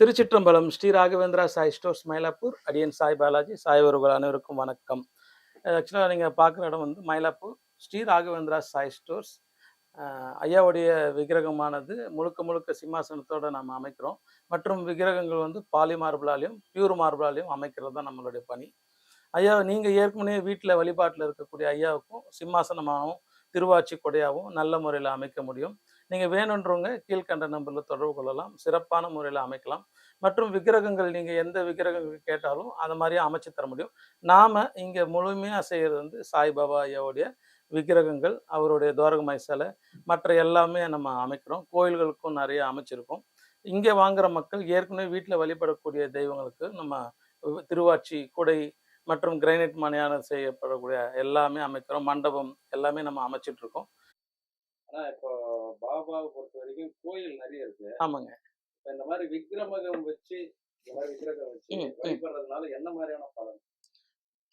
திருச்சிற்றம்பலம் Sri Raghavendra Sai stores Mylapore அடியன் சாய் பாலாஜி சாய் அவர்கள் அனைவருக்கும் வணக்கம். ஆக்சுவலாக நீங்கள் பார்க்குற இடம் வந்து மயிலாப்பூர் ஸ்ரீ ராகவேந்திரா சாய் ஸ்டோர்ஸ். ஐயாவுடைய விக்கிரகமானது முழுக்க முழுக்க சிம்மாசனத்தோடு நம்ம அமைக்கிறோம். மற்றும் விக்கிரகங்கள் வந்து பாலி மார்பிளாலையும் பியூர் மார்பிளாலையும் அமைக்கிறது தான் நம்மளுடைய பணி. ஐயா நீங்கள் ஏற்கனவே வீட்டில் வழிபாட்டில் இருக்கக்கூடிய ஐயாவுக்கும் சிம்மாசனமாகவும் திருவாச்சி கொடையாகவும் நல்ல முறையில் அமைக்க முடியும். நீங்கள் வேணுன்றவங்க கீழ்கண்ட நம்பரில் தொடர்பு கொள்ளலாம். சிறப்பான முறையில் அமைக்கலாம். மற்றும் விக்கிரகங்கள் நீங்கள் எந்த விக்கிரகங்கள் கேட்டாலும் அந்த மாதிரியே அமைச்சு தர முடியும். நாம் இங்கே முழுமையாக செய்கிறது வந்து சாய்பாபா ஐயாவுடைய விக்கிரகங்கள் அவருடைய துவாரகமாய் சிலை மற்ற எல்லாமே நம்ம அமைக்கிறோம். கோயில்களுக்கும் நிறைய அமைச்சிருக்கோம். இங்கே வாங்குகிற மக்கள் ஏற்கனவே வீட்டில் வழிபடக்கூடிய தெய்வங்களுக்கு நம்ம திருவாச்சி குடை மற்றும் கிரைனைட் மணியான செய்யப்படக்கூடிய எல்லாமே அமைக்கிறோம். மண்டபம் எல்லாமே நம்ம அமைச்சிட்ருக்கோம். ஆனால் இப்போ பாபாவை பொறுத்த வரைக்கும் கோயில் நிறைய இருக்கு. ஆமாங்க. இந்த மாதிரி விக்கிரமகம் வச்சு இந்த மாதிரி விக்கிரகம் வச்சு. வழிபடுறதுனால என்ன மாதிரியான பலன்?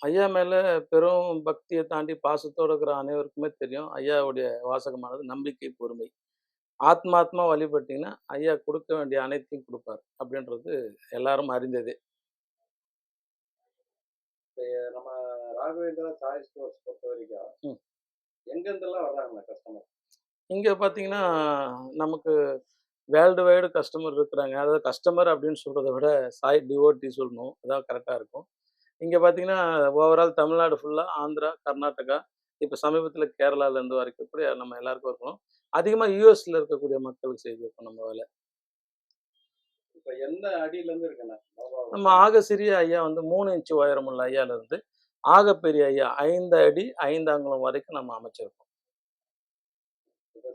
ஐயா மேலே பெரும் பக்தியை தாண்டி பாசத்தோடு இருக்கிற அனைவருக்குமே தெரியும். ஐயாவுடைய வாசகமானது நம்பிக்கை பொறுமை. ஆத்மாத்மா வழிபட்டீங்கன்னா ஐயா கொடுக்க வேண்டிய அனைத்தையும் கொடுப்பார் அப்படின்றது எல்லாரும் அறிந்ததே. நம்ம ராகவேந்திரா சாய் ஸ்டோர்ஸ் பொறுத்த வரைக்கும். எங்கெந்தெல்லாம் வர்றாங்க கஸ்டமர்? இங்கே பார்த்தீங்கன்னா நமக்கு வேர்ல்டு வைடு கஸ்டமர் இருக்கிறாங்க. அதாவது கஸ்டமர் அப்படின்னு சொல்கிறத விட சாய் டிவோட்டி சொல்லணும். அதான் கரெக்டாக இருக்கும். இங்கே பார்த்தீங்கன்னா ஓவரால் தமிழ்நாடு ஃபுல்லாக ஆந்திரா கர்நாடகா இப்போ சமீபத்தில் கேரளாலேருந்து வரைக்கும் கூட நம்ம எல்லாருக்கும் இருக்கணும். அதிகமாக யூஎஸில் இருக்கக்கூடிய மக்களுக்கு செய்திருக்கோம் நம்ம வேலை. இருந்து நம்ம ஆக சிறிய ஐயா வந்து மூணு இன்ச்சு உயரமுள்ள ஐயாலேருந்து ஆக பெரிய ஐயா ஐந்து அடி ஐந்து அங்குலம் வரைக்கும் நம்ம அமைச்சிருக்கோம்.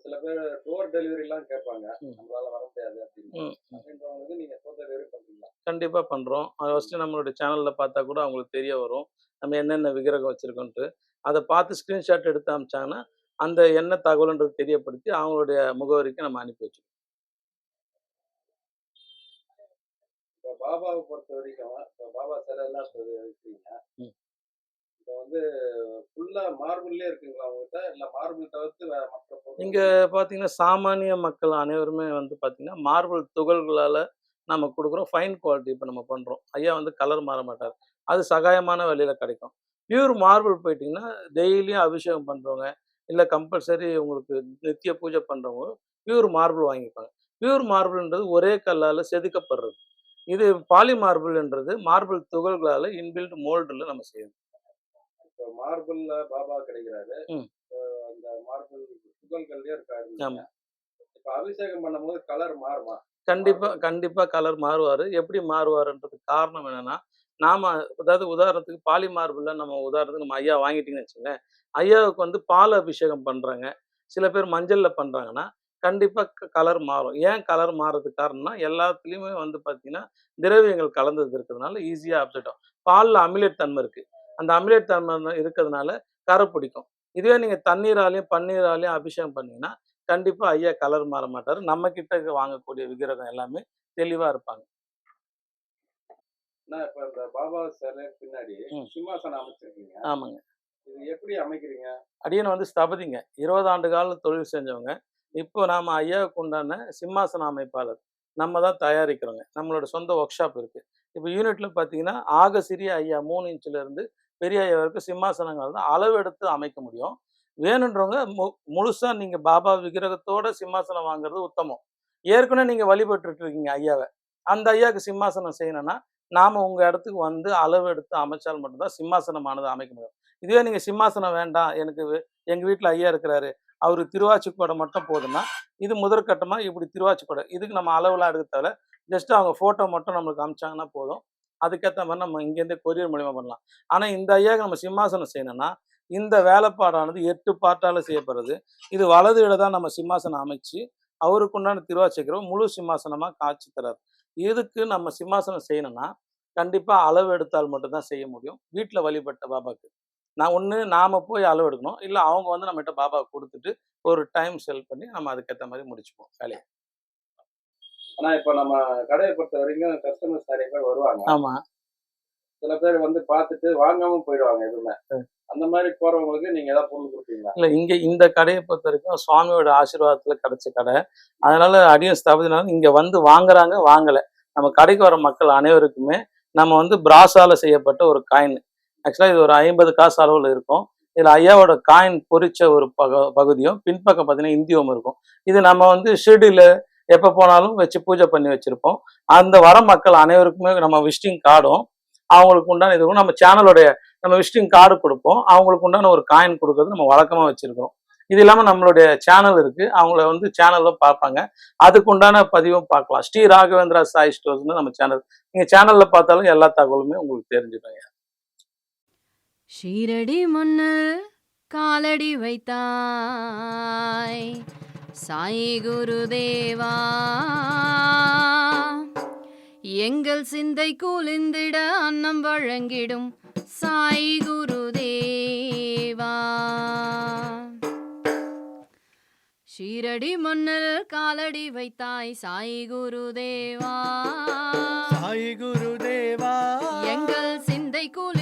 சில பேர் டோர் டெலிவரி எல்லாம் கேட்பாங்க. நம்மளால வர முடியாது அப்படின்னு. நீங்க டோர் டெலிவரி பண்றீங்களா? கண்டிப்பாக பண்ணுறோம் அது ஃபஸ்ட்டு நம்மளுடைய சேனலில் பார்த்தா கூட அவங்களுக்கு தெரிய வரும். நம்ம என்னென்ன விக்கிரகம் வச்சுருக்கோன்ட்டு. அதை பார்த்து ஸ்க்ரீன்ஷாட் எடுத்து அமிச்சாங்கன்னா அந்த என்ன தகவல்ன்றது தெரியப்படுத்தி அவங்களுடைய முகவரிக்கு நம்ம அனுப்பி வச்சிருக்கோம் இப்ப பாபாவை பொறுத்த வரைக்கும் பாபா சிலை எல்லாம் இப்போ வந்து ஃபுல்லா மார்பிள்லயே இருக்குங்களா உங்ககிட்ட? இல்ல மார்பிள் தவிர்த்து வேற மற்ற இங்கே பார்த்தீங்கன்னா சாமானிய மக்கள் அனைவருமே வந்து பார்த்தீங்கன்னா மார்பிள் துகள்களால் நம்ம கொடுக்குறோம். ஃபைன் குவாலிட்டி இப்போ நம்ம பண்ணுறோம் ஐயா வந்து கலர் மாற மாட்டார். அது சகாயமான விலையில் கிடைக்கும். பியூர் மார்பிள் போயிட்டிங்கன்னா டெய்லியும் அபிஷேகம் பண்ணுறவங்க இல்லை கம்பல்சரி உங்களுக்கு நித்திய பூஜை பண்ணுறவங்க பியூர் மார்பிள் வாங்கிப்பாங்க. பியூர் மார்பிள்ன்றது ஒரே கல்லால் செதுக்கப்படுறது. இது பாலி மார்பிள்ன்றது மார்பிள் துகள்களால் இன்பில்ட் மோல்டில் நம்ம செய்யணும். மார்பிள்ல பாபா கிடைக்கிறாரு. அந்த மார்பிள் துகள்கள்லயே இருக்காரு. இப்ப அபிஷேகம் பண்ணும்போது கலர் மாறுமா? கண்டிப்பாக கண்டிப்பாக கலர் மாறுவார். எப்படி மாறுவாருன்றதுக்கு காரணம் என்னன்னா நாம அதாவது உதாரணத்துக்கு பாலி மார்பிளில் நம்ம உதாரணத்துக்கு நம்ம ஐயா வாங்கிட்டீங்கன்னு வச்சுக்கோங்க ஐயாவுக்கு வந்து பால் அபிஷேகம் பண்ணுறாங்க சில பேர் மஞ்சளில் பண்ணுறாங்கன்னா கண்டிப்பாக கலர் மாறும். ஏன் கலர் மாறுறதுக்கு காரணம்னா எல்லாத்துலேயுமே வந்து பார்த்தீங்கன்னா திரவியங்கள் கலந்தது இருக்கிறதுனால ஈஸியாக அப்செட் ஆகும். பாலில் அமிலேட் தன்மை இருக்குது அந்த அமிலேட் தன்மை இருக்கிறதுனால கரை பிடிக்கும். இதுவே நீங்கள் தண்ணீராலையும் பன்னீராலையும் அபிஷேகம் பண்ணீங்கன்னா கண்டிப்பாக ஐயா கலர் மாற மாட்டார். நம்ம கிட்ட வாங்கக்கூடிய விக்கிரகம் எல்லாமே தெளிவாக இருப்பாங்க. ஆனா இப்ப இந்த பாபா சிலை பின்னாடி ம். சிம்மாசனம் அமைச்சிருக்கீங்க. ஆமாங்க. இது எப்படி அமைக்கிறீங்க? அடியன் வந்து ஸ்தபதிங்க. இருபது ஆண்டு கால தொழில் செஞ்சவங்க. இப்போ நாம் ஐயாவுக்கு உண்டான சிம்மாசன அமைப்பாளர். நம்ம தான் தயாரிக்கிறோங்க. நம்மளோட சொந்த ஒர்க் ஷாப் இருக்குது இப்போ யூனிட்டில் பார்த்தீங்கன்னா ஆக சிறிய ஐயா மூணு இன்ச்சில் இருந்து பெரிய ஐயா சிம்மாசனங்கள் தான் அளவெடுத்து அமைக்க முடியும். வேணுன்றவங்க மு முழுசாக நீங்கள் பாபா விக்கிரகத்தோட சிம்மாசனம் வாங்குறது உத்தமம். ஏற்கனவே நீங்கள் வழிபட்டுட்டு இருக்கீங்க ஐயாவை. அந்த ஐயாவுக்கு சிம்மாசனம் செய்யணும்னா நாம் உங்கள் இடத்துக்கு வந்து அளவு எடுத்து அமைச்சால் மட்டும்தான் சிம்மாசனமானது அமைக்க முடியும். இதுவே நீங்கள் சிம்மாசனம் வேண்டாம் எனக்கு எங்கள் வீட்டில் ஐயா இருக்கிறாரு அவர் திருவாச்சிக்கோடை மட்டும் போதுன்னா இது முதற்கட்டமாக இப்படி திருவாச்சிக்கோடை இதுக்கு நம்ம அளவுலாம் எடுக்க தேவை ஜஸ்ட் அவங்க ஃபோட்டோ மட்டும் நம்மளுக்கு அமிச்சாங்கன்னா போதும். அதுக்கேற்ற மாதிரி நம்ம இங்கேருந்தே கொரியர் மூலிமா பண்ணலாம். ஆனால் இந்த ஐயாவுக்கு நம்ம சிம்மாசனம் செய்யணும்னா இந்த வேலைப்பாடானது எட்டு பார்ட்டால் செய்யப்படுறது. இது வலது இட தான் நம்ம சிம்மாசனம் அமைச்சு அவருக்கு உண்டான திருவாச்சிக்கிறோம் முழு சிம்மாசனமாக காட்சி தரார். இதுக்கு நம்ம சிம்மாசனம் செய்யணும்னா கண்டிப்பாக அளவு எடுத்தால் மட்டும்தான் செய்ய முடியும். வீட்டில் வழிபட்ட பாபாக்கு. நான் ஒன்று நாம் போய் அளவு எடுக்கணும். இல்லை அவங்க வந்து நம்மகிட்ட பாபா கொடுத்துட்டு ஒரு டைம் செல் பண்ணி நம்ம அதுக்கேற்ற மாதிரி முடிச்சுப்போம். வேலையை. ஆனா இப்ப நம்ம கடையை பொறுத்த வரைக்கும் கஸ்டமர்ஸ் நிறைய பேர் வருவாங்க. ஆமாம் சில பேர் வந்து பார்த்துட்டு வாங்காம போயிடுவாங்க எதுவுமே. அந்த மாதிரி போறவங்களுக்கு நீங்க ஏதாவது பொருள் கொடுப்பீங்களா? இல்லை இங்கே இந்த கடையை பொறுத்த வரைக்கும் சுவாமியோட ஆசீர்வாதத்தில் கிடைச்ச கடை. அதனால அடியும் ஸ்தாபதினாலும் இங்கே வந்து வாங்குறாங்க வாங்கலை. நம்ம கடைக்கு வர மக்கள் அனைவருக்குமே நம்ம வந்து பிராஸால செய்யப்பட்ட ஒரு காயின் ஆக்சுவலாக இது ஒரு ஐம்பது காசு அளவில் இருக்கும். இதில் ஐயாவோட காயின் பொறிச்ச ஒரு பக பகுதியும் பின்பக்கம் பார்த்தீங்கன்னா இந்தியவும் இருக்கும். இது நம்ம வந்து ஷிர்டியில் எப்போ போனாலும் வச்சு பூஜை பண்ணி வச்சுருப்போம். அந்த வர மக்கள் அனைவருக்குமே நம்ம விசிட்டிங் கார்டும் அவங்களுக்கு உண்டான இது நம்ம சேனலுடைய நம்ம விசிட்டிங் கார்டு கொடுப்போம். அவங்களுக்கு உண்டான ஒரு காயின் கொடுக்கறது நம்ம வழக்கமாக வச்சுருக்கிறோம். இது இல்லாமல் நம்மளுடைய சேனல் இருக்கு. அவங்கள வந்து சேனலில் பார்ப்பாங்க. அதுக்கு உண்டான பதிவும் பார்க்கலாம். ஸ்ரீ ராகவேந்திரா சாய் ஸ்டோர்ஸ்னு நம்ம சேனல் நீங்கள் சேனலில் பார்த்தாலும் எல்லா தகவலுமே உங்களுக்கு தெரிஞ்சுக்கோங்க ஷீரடி முன்னில் காலடி வைத்தாய். சாய் குருதேவா. எங்கள் சிந்தை கூலிந்திட அன்னம் வழங்கிடும் சாய் குருதேவா. ஷீரடி முன்னில் காலடி வைத்தாய் சாய் குருதேவா. சாய் குருதேவா. எங்கள் சிந்தை கூலிந்திட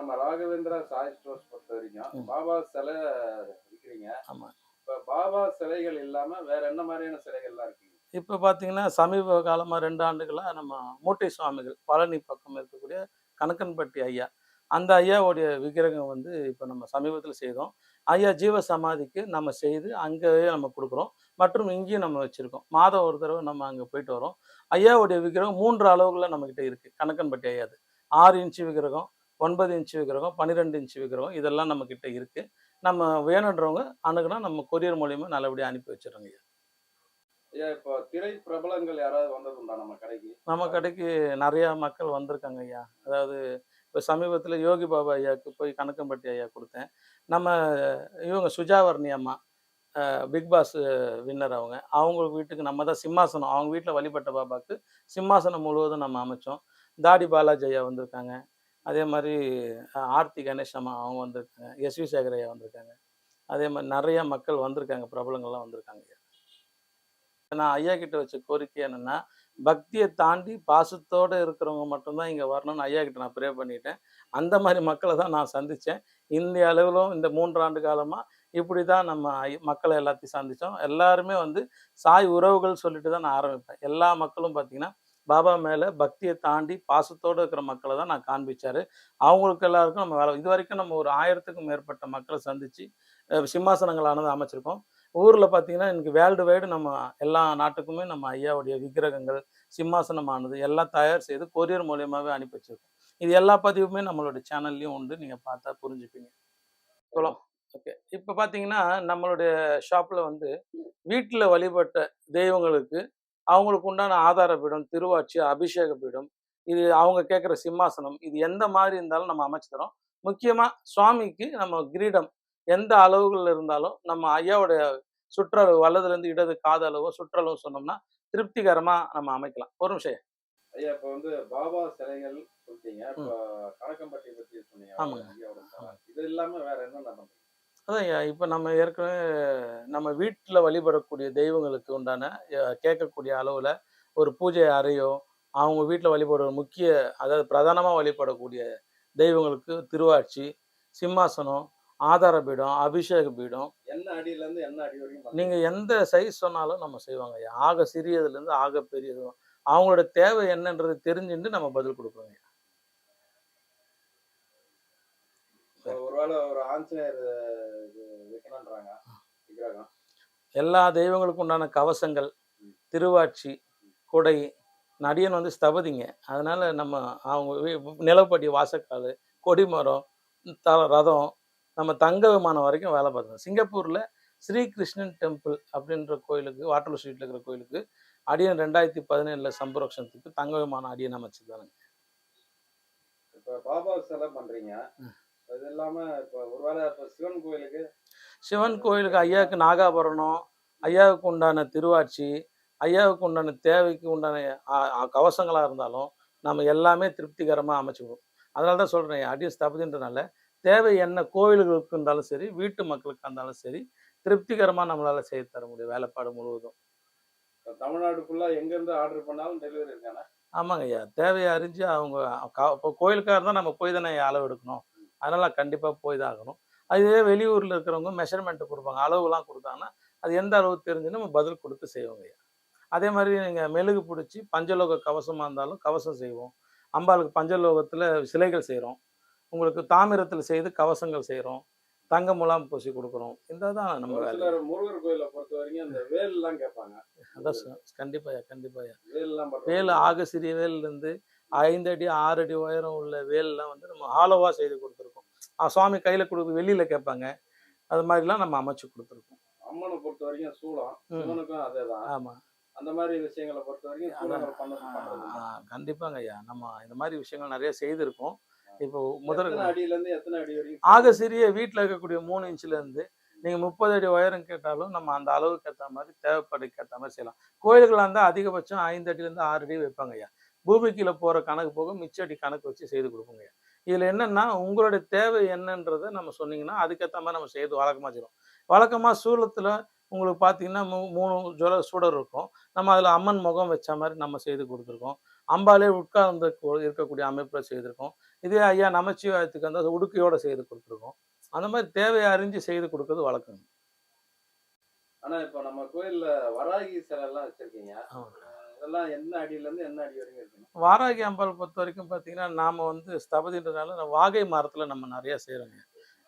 நம்ம ராகவேந்திரா சாய் ஸ்டோர்ஸ் பொறுத்த வரைக்கும். பாபா சிலை விற்கிறீங்க ஆமா. இப்ப பாபா சிலைகள் இல்லாம வேற என்ன மாதிரியான சிலைகள்லாம் இருக்குங்க? இப்போ பார்த்தீங்கன்னா சமீப காலமாக ரெண்டு ஆண்டுகளாக நம்ம மூட்டை சுவாமிகள் பழனி பக்கம் இருக்கக்கூடிய கணக்கன்பட்டி ஐயா. அந்த ஐயாவுடைய விக்கிரகம் வந்து இப்போ நம்ம சமீபத்தில் செய்தோம். ஐயா ஜீவ சமாதிக்கு நம்ம செய்து அங்கேயே நம்ம கொடுக்குறோம். மற்றும் இங்கேயும் நம்ம வச்சுருக்கோம். மாதம் ஒரு தடவை நம்ம அங்கே போயிட்டு வரோம். ஐயாவுடைய விக்கிரகம் மூன்று அளவுகளில் நம்மக்கிட்ட இருக்குது கணக்கன்பட்டி ஐயாது ஆறு இன்ச்சு விக்கிரகம் ஒன்பது இன்ச்சு விக்கிரகம் பன்னிரெண்டு இன்ச்சு விக்கிரகம் இதெல்லாம் நம்மக்கிட்ட இருக்குது நம்ம வேணுன்றவங்க அணுகுனா நம்ம கொரியர் மூலியமா நல்லபடியாக அனுப்பி வச்சிடறோங்க ஐயா. ஐயா இப்போ திரை பிரபலங்கள் யாராவது வந்ததுண்டா நம்ம கடைக்கு? நம்ம கடைக்கு நிறையா மக்கள் வந்திருக்காங்க ஐயா. அதாவது இப்போ சமீபத்தில் யோகி பாபா ஐயாவுக்கு போய் கணக்கம்பட்டி ஐயா கொடுத்தேன். நம்ம இவங்க சுஜாவர்ணி அம்மா பிக் பாஸ் வின்னர் அவங்க. அவங்க வீட்டுக்கு நம்ம தான் சிம்மாசனம் அவங்க வீட்டில் வழிபட்ட பாபாவுக்கு சிம்மாசனம் முழுவதும் நம்ம அமைச்சோம். தாடி பாலாஜி ஐயா வந்திருக்காங்க. அதே மாதிரி ஆர்த்தி கணேஷ் அம்மா அவங்க வந்திருக்காங்க எஸ்வி சேகர் ஐயா வந்திருக்காங்க. அதே மாதிரி நிறைய மக்கள் வந்திருக்காங்க பிரபலங்கள்லாம் வந்திருக்காங்க நான் ஐயா கிட்ட வச்ச கோரிக்கை என்னன்னா பக்தியை தாண்டி பாசத்தோடு இருக்கிறவங்க மட்டும்தான் இங்கே வரணும்னு ஐயா கிட்ட நான் ப்ரே பண்ணிட்டேன். அந்த மாதிரி மக்களை தான் நான் சந்தித்தேன் இந்திய அளவிலும் இந்த மூன்றாண்டு காலமாக இப்படி தான் நம்ம ஐ- மக்களை எல்லாத்தையும் சந்தித்தோம் எல்லாருமே வந்து சாய் உறவுகள் சொல்லிட்டு தான் நான் ஆரம்பிப்பேன். எல்லா மக்களும் பார்த்தீங்கன்னா பாபா மேலே பக்தியை தாண்டி பாசத்தோடு இருக்கிற மக்களை தான் நான் காண்பிச்சார். அவங்களுக்கு எல்லாருக்கும் நம்ம வேலை இது வரைக்கும் நம்ம ஒரு ஆயிரத்துக்கும் மேற்பட்ட மக்களை சந்தித்து சிம்மாசனங்களானது அமைச்சிருக்கோம். ஊரில் பார்த்தீங்கன்னா எனக்கு வேர்ல்டு வைடு நம்ம எல்லா நாட்டுக்குமே நம்ம ஐயாவுடைய விக்கிரகங்கள் சிம்மாசனமானது எல்லாம் தயார் செய்து கொரியர் மூலியமாகவே அனுப்பி வச்சுருக்கோம். இது எல்லா பதிவுமே நம்மளோட சேனல்லையும் உண்டு. நீங்கள் பார்த்தா புரிஞ்சுப்பீங்க. போலாம் ஓகே. இப்போ பார்த்தீங்கன்னா நம்மளுடைய ஷாப்பில் வந்து வீட்டில் வழிபட்ட தெய்வங்களுக்கு அவங்களுக்கு உண்டான ஆதார பீடம் திருவாட்சி அபிஷேக பீடம் இது அவங்க கேட்குற சிம்மாசனம் இது எந்த மாதிரி இருந்தாலும் நம்ம அமைச்சு தரோம். முக்கியமாக சுவாமிக்கு நம்ம கிரீடம் எந்த அளவுகள் இருந்தாலும் நம்ம ஐயாவுடைய சுற்றளவு வலதுலேருந்து இடது காது அளவோ சுற்றளவு சொன்னோம்னா திருப்திகரமாக நம்ம அமைக்கலாம். ஒரு நிமிஷம் ஐயா. இப்ப வந்து பாபா சிலைகள் சொல்லிட்டீங்க. இப்ப கணக்கம்பட்டி பத்தி சொன்னீங்க. இது இல்லாம வேற பண்றீங்க அதான் இப்போ நம்ம ஏற்கனவே நம்ம வீட்டில் வழிபடக்கூடிய தெய்வங்களுக்கு உண்டான கேட்கக்கூடிய அளவில் ஒரு பூஜை அறையோ அவங்க வீட்டில் வழிபடுற முக்கிய அதாவது பிரதானமாக வழிபடக்கூடிய தெய்வங்களுக்கு திருவாட்சி சிம்மாசனம் ஆதார பீடம் அபிஷேக பீடம். என்ன அடியில இருந்து என்ன அடி வரைக்கும்? நீங்கள் எந்த சைஸ் சொன்னாலும் நம்ம செய்வாங்க. ஐயா ஆக சிறியதுலேருந்து ஆக பெரியது. அவங்களோட தேவை என்னன்றது தெரிஞ்சுட்டு நம்ம பதில் கொடுக்குறோங்க ஒருவேளை ஒரு ஆஞ்சநேயர் எல்லா தெய்வங்களுக்கும் உண்டான கவசங்கள் திருவாட்சி கொடை நடிகன் வந்து ஸ்தபதிங்க. அதனால நம்ம அவங்க நிலப்படி வாசக்கால் கொடிமரம் த ரதம் நம்ம தங்க விமானம் வரைக்கும் வேலை பார்த்தோம் சிங்கப்பூரில் ஸ்ரீகிருஷ்ணன் டெம்பிள் அப்படின்ற கோயிலுக்கு வாட்டர் ஸ்ட்ரீட்டில் இருக்கிற கோயிலுக்கு அடியன் ரெண்டாயிரத்தி பதினேழில் சம்பரோக்ஷணத்துக்கு தங்க விமானம் அடியன் அமைச்சதானுங்க இப்ப பாபா சிலை பண்றீங்க. இது இல்லாம இப்ப ஒருவேளை இப்ப சிவன் கோயிலுக்கு சிவன் கோயிலுக்கு ஐயாவுக்கு நாகாபரணம் ஐயாவுக்கு உண்டான திருவாட்சி ஐயாவுக்கு உண்டான தேவைக்கு உண்டான கவசங்களாக இருந்தாலும் நம்ம எல்லாமே திருப்திகரமாக அமைச்சுக்குவோம். அதனால தான் சொல்கிறேன் அடியும் ஸ்தபதின்றனால தேவை என்ன கோவில்களுக்கு இருந்தாலும் சரி வீட்டு மக்களுக்கு இருந்தாலும் சரி திருப்திகரமாக நம்மளால் செய்து தர முடியும் வேலைப்பாடு முழுவதும். இப்ப தமிழ்நாடு ஃபுல்லா எங்க இருந்து ஆர்டர் பண்ணாலும் டெலிவரி இருக்கானே ஆமாங்க ஐயா. தேவையை அறிஞ்சு அவங்க இப்போ கோயிலுக்காக இருந்தால் நம்ம போய் தானே அளவு எடுக்கணும். அதனால் கண்டிப்பாக போய் தான் ஆகணும் அதுவே வெளியூரில் இருக்கிறவங்க மெஷர்மெண்ட்டு கொடுப்பாங்க அளவுலாம் கொடுத்தாங்கன்னா அது எந்த அளவு தெரிஞ்சு நம்ம பதில் கொடுத்து செய்வோங்க ஐயா. அதே மாதிரி நீங்கள் மெழுகு பிடிச்சி பஞ்சலோக கவசமாக இருந்தாலும் கவசம் செய்வோம். அம்பாளுக்கு பஞ்சலோகத்தில் சிலைகள் செய்கிறோம் உங்களுக்கு தாமிரத்தில் செய்து கவசங்கள் செய்கிறோம் தங்க முலாம் பூசி கொடுக்குறோம். இந்த தான் நம்ம முருகர் கோயிலை பொறுத்த வரைக்கும் இந்த வேல் எல்லாம் கேட்பாங்க. அதான் சார். கண்டிப்பாக கண்டிப்பாக வேல் எல்லாம் பண்றோம். வேல் ஆக சிறிய வேல்லேருந்து ஐந்து அடி ஆறு அடி உயரம் உள்ள வேல்லாம் வந்து நம்ம ஆலோவா செய்து கொடுத்துருக்கோம். சுவாமி கையில் கொடுத்து வெளியில் கேட்பாங்க. அது மாதிரிலாம் நம்ம அமைச்சு கொடுத்துருக்கோம். அம்மனை பொறுத்த வரைக்கும் சூளம். சிவனுக்கும் அதேதான். ஆமாம் அந்த மாதிரி விஷயங்களை பொறுத்த வரைக்கும் கண்டிப்பாங்க ஐயா. நம்ம இந்த மாதிரி விஷயங்கள் நிறைய செய்திருக்கோம். இப்போ முதல் அடியில இருந்து எத்தனை அடி வரைக்கும் ஆக சிறிய வீட்டில் இருக்கக்கூடிய மூணு இன்ச்லேருந்து நீங்கள் முப்பது அடி உயரம் கேட்டாலும் நம்ம அந்த அளவுக்கு ஏற்ற மாதிரி தேவைப்படுக்கு ஏற்ற மாதிரி செய்யலாம். கோயில்களாக இருந்தால் அதிகபட்சம் ஐந்து அடியிலேருந்து ஆறு அடி வைப்பாங்க ஐயா. பூமிக்குள்ள போகிற கணக்கு போக மிச்ச அடி கணக்கு வச்சு செய்து கொடுப்போங்க. இதில் என்னென்னா உங்களுடைய தேவை என்னன்றதை நம்ம சொன்னீங்கன்னா அதுக்கேற்ற மாதிரி நம்ம செய்து வழக்கமாக செய்வோம் வழக்கமாக சூலத்தில் உங்களுக்கு பார்த்தீங்கன்னா மூ மூணு ஜுவல சுடர் இருக்கும். நம்ம அதில் அம்மன் முகம் வச்ச மாதிரி நம்ம செய்து கொடுத்துருக்கோம். அம்பாலே உட்கார்ந்து இருக்கக்கூடிய அமைப்பில் செய்திருக்கோம். இதே ஐயா நமச்சிவாயத்துக்கு வந்து உடுக்கையோட செய்து கொடுத்துருக்கோம். அந்த மாதிரி தேவையை அறிஞ்சு செய்து கொடுக்கறது வழக்கம் ஆனா இப்ப நம்ம கோயில்ல வராகி சிலை எல்லாம் வச்சிருக்கீங்க. இதெல்லாம் என்ன அடியில இருந்து என்ன அடி வரைக்கும் இருக்கணும் வாராகி அம்பாள் பொறுத்த வரைக்கும் பார்த்தீங்கன்னா நாம் வந்து ஸ்தபதின்றனால வாகை மரத்தில் நம்ம நிறையா செய்கிறோங்க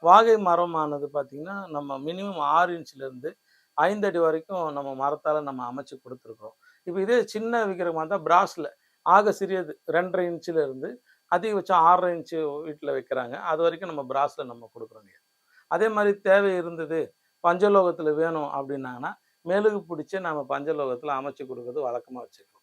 வாகை மரமானது பார்த்திங்கன்னா நம்ம மினிமம் ஆறு இன்ச்லேருந்து ஐந்து அடி வரைக்கும் நம்ம மரத்தால் நம்ம அமைச்சு கொடுத்துருக்குறோம். இப்போ இதே சின்ன விக்கிரகமாக இருந்தால் பிராஸில் ஆக சிறியது ரெண்டரை இன்ச்சில் இருந்து அதிகபட்சம் ஆறரை இன்ச்சு வீட்டில் வைக்கிறாங்க. அது வரைக்கும் நம்ம பிராஸில் நம்ம கொடுக்குறோங்க. அதே மாதிரி தேவை இருந்தது பஞ்சலோகத்தில் வேணும் அப்படின்னாங்கன்னா மெழுகு பிடிச்சி நம்ம பஞ்சலோகத்தில் அமைச்சு கொடுக்கறது வழக்கமாக வச்சுக்கிறோம்.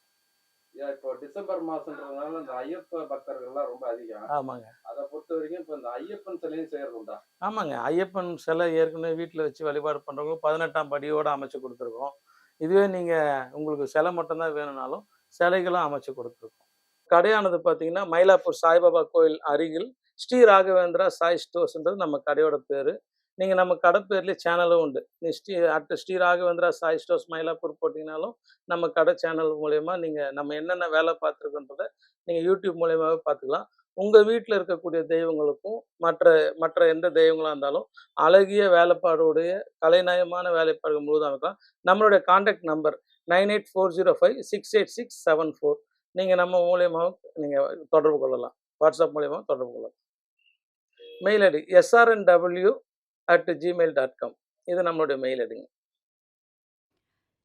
இப்போ டிசம்பர் மாசம்ன்றதுனால இந்த ஐயப்ப பக்தர்கள்லாம் ரொம்ப அதிகம். ஆமாங்க. அதை பொறுத்த வரைக்கும் இப்ப இந்த ஐயப்பன் சிலையும் செய்யறது உண்டா ஆமாங்க. ஐயப்பன் சிலை ஏற்கனவே வீட்டில் வச்சு வழிபாடு பண்ணுறவங்க பதினெட்டாம் படியோடு அமைச்சு கொடுத்துருக்கோம். இதுவே நீங்கள் உங்களுக்கு சிலை மட்டும்தான் வேணும்னாலும் சிலைகளும் அமைச்சு கொடுத்துருக்கோம். கடையானது பார்த்தீங்கன்னா மயிலாப்பூர் சாய்பாபா கோயில் அருகில் ஸ்ரீ ராகவேந்திரா சாய் ஸ்டோர்ஸ்ன்றது நம்ம கடையோட பேர். நீங்கள் நம்ம கடை பேர்லேயே சேனலும் உண்டு. நீ ஸ்ரீ அட் ஸ்ரீ ராகவேந்திரா சாய் ஸ்டோர்ஸ் மயிலாப்பூர் போட்டிங்கனாலும் நம்ம கடை சேனல் மூலயமா நீங்கள் நம்ம என்னென்ன வேலை பார்த்துருக்கோன்றத நீங்கள் யூடியூப் மூலயமாவே பார்த்துக்கலாம். உங்கள் வீட்டில் இருக்கக்கூடிய தெய்வங்களுக்கும் மற்ற மற்ற எந்த தெய்வங்களாக இருந்தாலும் அழகிய வேலைப்பாடுடைய கலைநயமான வேலைப்பாடுகள் முழுவதும் அமைக்கலாம். நம்மளுடைய contact number nine eight four zero five six eight six seven four நீங்கள் நம்ம மூலியமாக நீங்கள் தொடர்பு கொள்ளலாம். வாட்ஸ்அப் மூலியமாக தொடர்பு கொள்ளலாம். Mail ID SRN W at Gmail dot com இது நம்மளுடைய மெயில் ஐடிங்க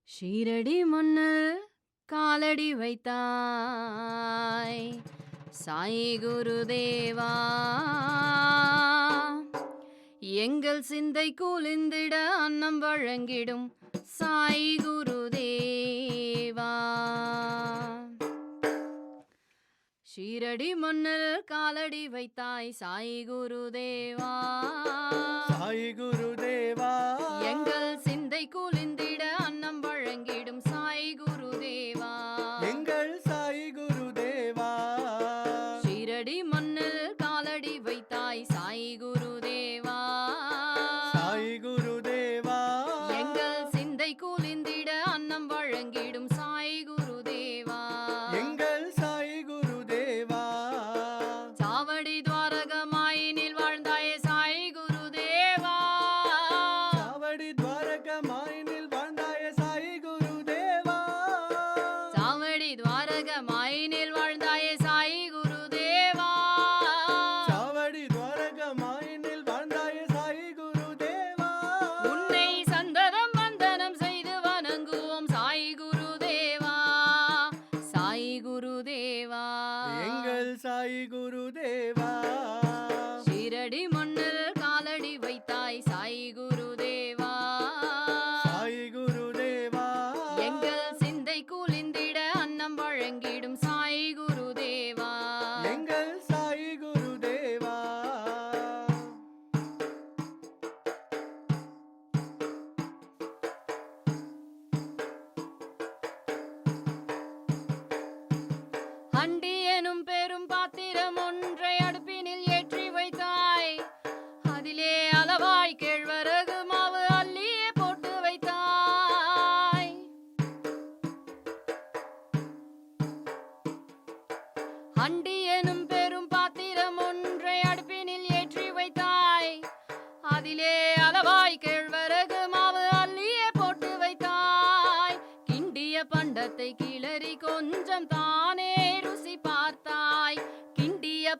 ஷீரடி முன்னில் காலடி வைத்தாய். சாயி குருதேவா எங்கள் சிந்தை கூலிந்திட அன்னம் வழங்கிடும் சாயி குரு ஷீரடி மன்னல் காலடி வைத்தாய் சாய் குருதேவா. சாய் குருதேவா. எங்கள் சிந்தை கூலி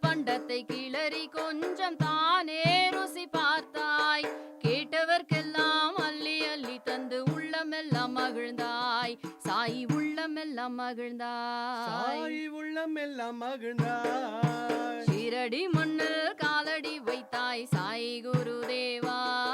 பண்டத்தை கிளறி கொஞ்சம் தானே ருசி பார்த்தாய். கேட்டவர்க்கெல்லாம் அள்ளி அள்ளி தந்து உள்ளமெல்லாம் மகிழ்ந்தாய். சாய் உள்ளமெல்லாம் மகிழ்ந்தாய். சாய் உள்ளமெல்லாம் மகிழ்ந்தாய். ஷிரடி மண்ணில் காலடி வைத்தாய். சாய் குருதேவா